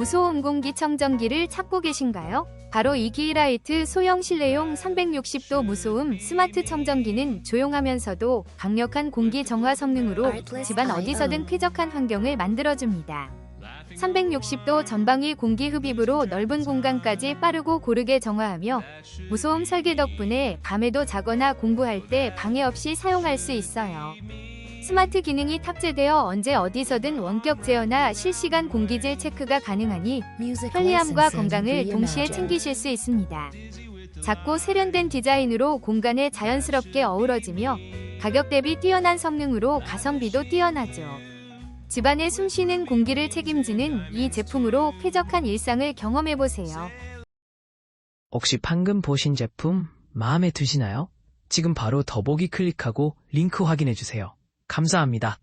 무소음 공기 청정기를 찾고 계신가요? 바로 이 기라이트 소형 실내용 360도 무소음 스마트 청정기는 조용하면서도 강력한 공기 정화 성능으로 집안 어디서든 쾌적한 환경을 만들어줍니다. 360도 전방위 공기 흡입으로 넓은 공간까지 빠르고 고르게 정화하며 무소음 설계 덕분에 밤에도 자거나 공부할 때 방해 없이 사용할 수 있어요. 스마트 기능이 탑재되어 언제 어디서든 원격 제어나 실시간 공기질 체크가 가능하니 편리함과 건강을 동시에 챙기실 수 있습니다. 작고 세련된 디자인으로 공간에 자연스럽게 어우러지며 가격 대비 뛰어난 성능으로 가성비도 뛰어나죠. 집안에 숨쉬는 공기를 책임지는 이 제품으로 쾌적한 일상을 경험해보세요. 혹시 방금 보신 제품 마음에 드시나요? 지금 바로 더보기 클릭하고 링크 확인해주세요. 감사합니다.